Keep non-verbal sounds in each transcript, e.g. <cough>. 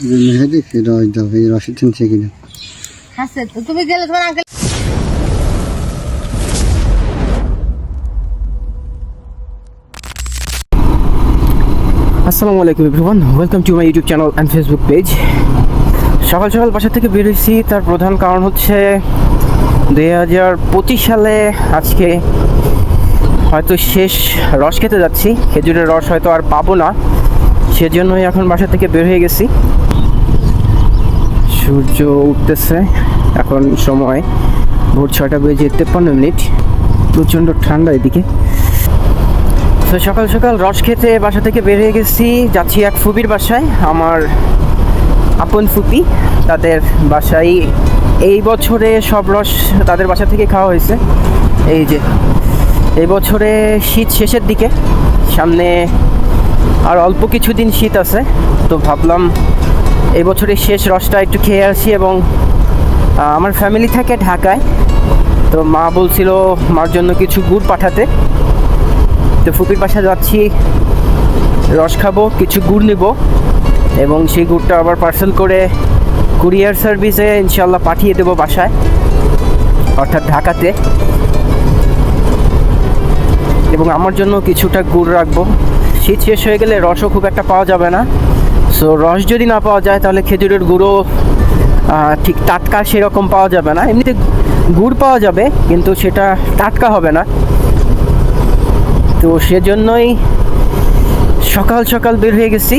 দেখি রস দাও এই রসের চিনছে কিনা। হাসে তো তুমি গেলে তোমার আঙ্কেল আসসালামু আলাইকুম everyone welcome to my YouTube channel and Facebook page সকাল সকাল বাসা থেকে বেরিয়েছি তার প্রধান কারণ হচ্ছে দুই হাজার পঁচিশ সালে আজকে হয়তো শেষ রস খেতে যাচ্ছি। খেজুরের রস হয়তো আর পাবো না। সেজন্যই এখন বাসা থেকে বের হয়ে গেছি। সূর্য উঠতেছে, এখন সময় ভোর ছয়টা বেজে তেপ্পান্ন মিনিট। প্রচণ্ড ঠান্ডা এদিকে। তো সকাল সকাল রস খেতে বাসা থেকে বের হয়ে গেছি। যাচ্ছি এক ফুপির বাসায়, আমার আপন ফুপি। তাদের বাসায় এই বছরে সব রস তাদের বাসা থেকে খাওয়া হয়েছে। এই যে, এই বছরে শীত শেষের দিকে। সামনে আর অল্প কিছুদিন শীত আছে, তো ভাবলাম এই বছরের শেষ রসটা একটু খেয়ে আসি এবং আমার ফ্যামিলি থাকে ঢাকায়, তো মা বলছিল মার জন্য কিছু গুড় পাঠাতে, তো ফুপির বাসা যাচ্ছি, রস খাব, কিছু গুড় নিব এবং সেই গুড়টা আবার পার্সেল করে কুরিয়ার সার্ভিসে ইনশাল্লাহ পাঠিয়ে দেবো বাসায়, অর্থাৎ ঢাকাতে। এবং আমার জন্য কিছুটা গুড় রাখব। শীত শেষ হয়ে গেলে রসও খুব একটা পাওয়া যাবে না। সো রস যদি না পাওয়া যায়, তাহলে খেজুরের গুঁড়ো ঠিক টাটকা সেরকম পাওয়া যাবে না। এমনিতে গুড় পাওয়া যাবে, কিন্তু সেটা টাটকা হবে না। তো সেজন্যই সকাল সকাল বের হয়ে গেছি।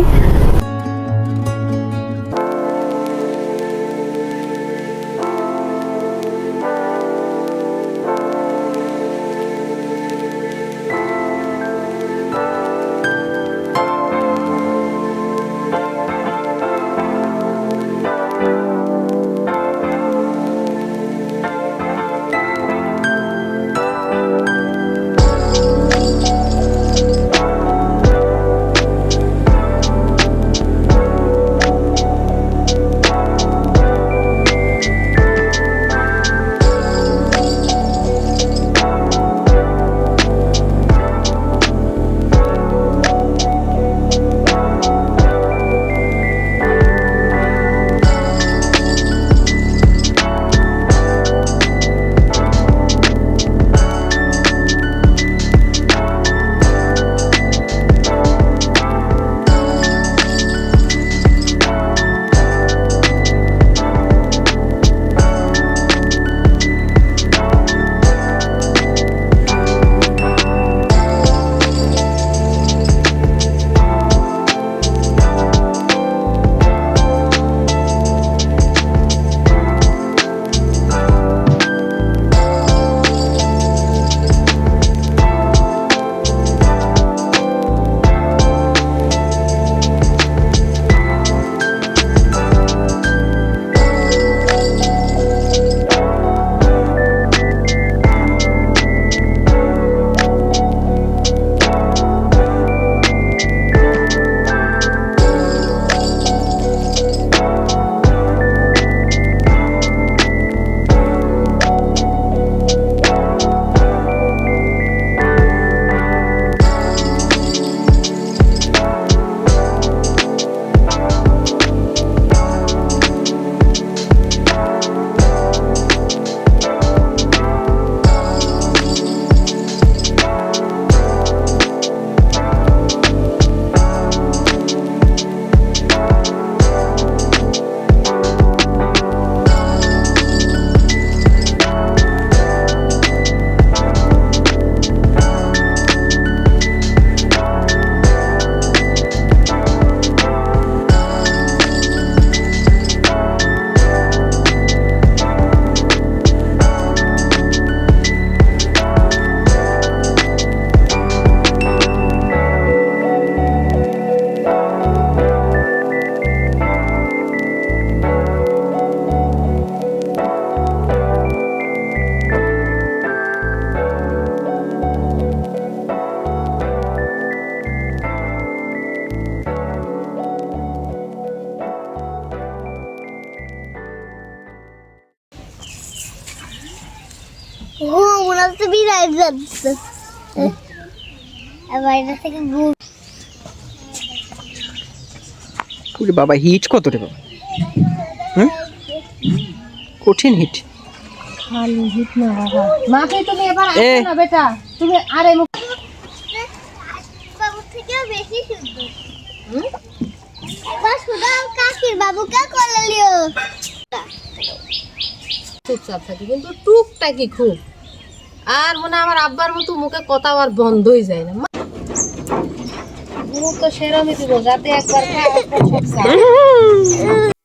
যাচ্ছে থেকে গুড় ওরে বাবা হিট কত রে বাবা? হুম? কঠিন হিট। খালি হিট না বাবা। মাকে তুমি এবার। আসো না বেটা। তুমি আরে মুখ থেকেও বেশি সুন্দর। বা সুদা কাকির বাবুকে কোলে লিও। চুপচাপ থাকি কিন্তু টুকটাকি খুব। আর মনে আমার আব্বার মতো মুখে কথা আর বন্ধই যায় না। মুখ তো সেরমই দিব, যাতে একবার <laughs>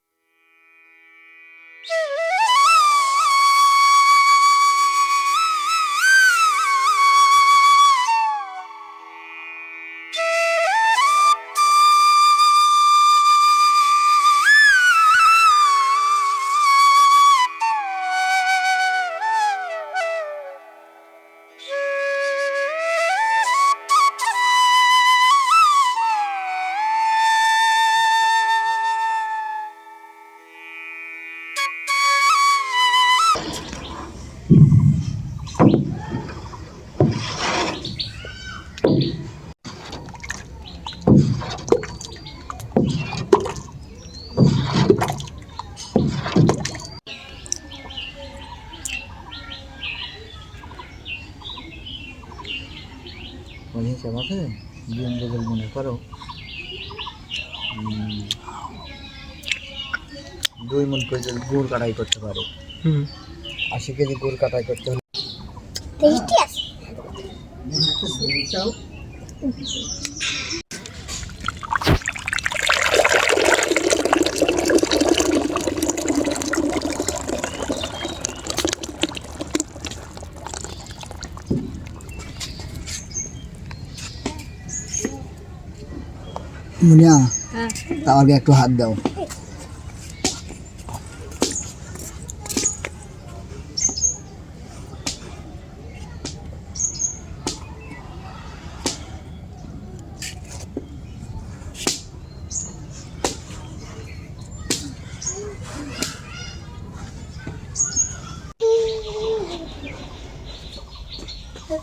মনে হিসাব আছে বিএম বদল মনে করো উম, দুই মন করে যদি গুড় কাটাই করতে পারো। হুম। আশি কেজি গুড় কাটাই করতে হলে টেস্টি আছে মুনিয়া আমাকে একটু হাত দাও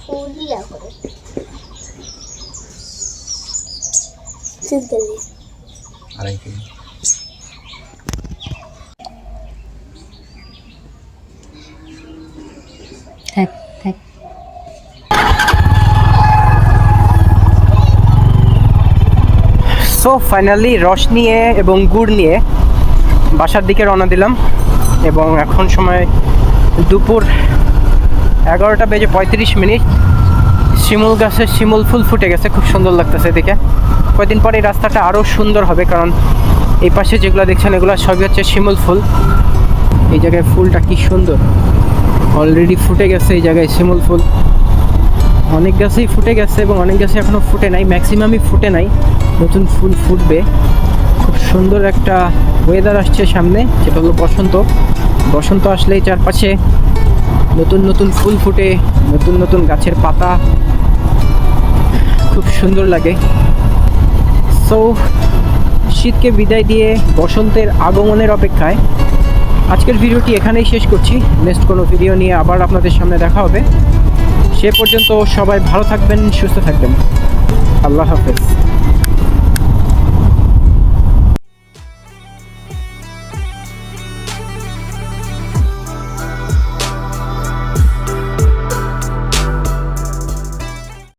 ফুল দিয়া আড়াই কেজি। থাক থাক। সো ফাইনালি রস নিয়ে এবং গুড় নিয়ে বাসার দিকে রওনা দিলাম এবং এখন সময় দুপুর এগারোটা বেজে পঁয়ত্রিশ মিনিট। শিমুল গাছের শিমুল ফুল ফুটে গেছে, খুব সুন্দর লাগতেছে এদিকে কয়েকদিন পরে এই রাস্তাটা আরও সুন্দর হবে, কারণ এই পাশে যেগুলো দেখছেন, এগুলো সবই হচ্ছে শিমুল ফুল। এই জায়গায় ফুলটা কি সুন্দর। অলরেডি ফুটে গেছে এই জায়গায় শিমুল ফুল। অনেক গাছেই ফুটে গেছে এবং অনেক গাছে এখনও ফুটে নাই ম্যাক্সিমামই ফুটে নাই। নতুন ফুল ফুটবে। খুব সুন্দর একটা ওয়েদার আসছে সামনে যেটা হলো বসন্ত। বসন্ত আসলেই চারপাশে নতুন নতুন ফুল ফুটে, নতুন নতুন গাছের পাতা। খুব সুন্দর লাগে। সো শীতকে বিদায় দিয়ে বসন্তের আগমনের অপেক্ষায় আজকের ভিডিওটি এখানেই শেষ করছি। নেক্সট কোনো ভিডিও নিয়ে আবার আপনাদের সামনে দেখা হবে। সে পর্যন্ত সবাই ভালো থাকবেন, সুস্থ থাকবেন। আল্লাহ হাফেজ।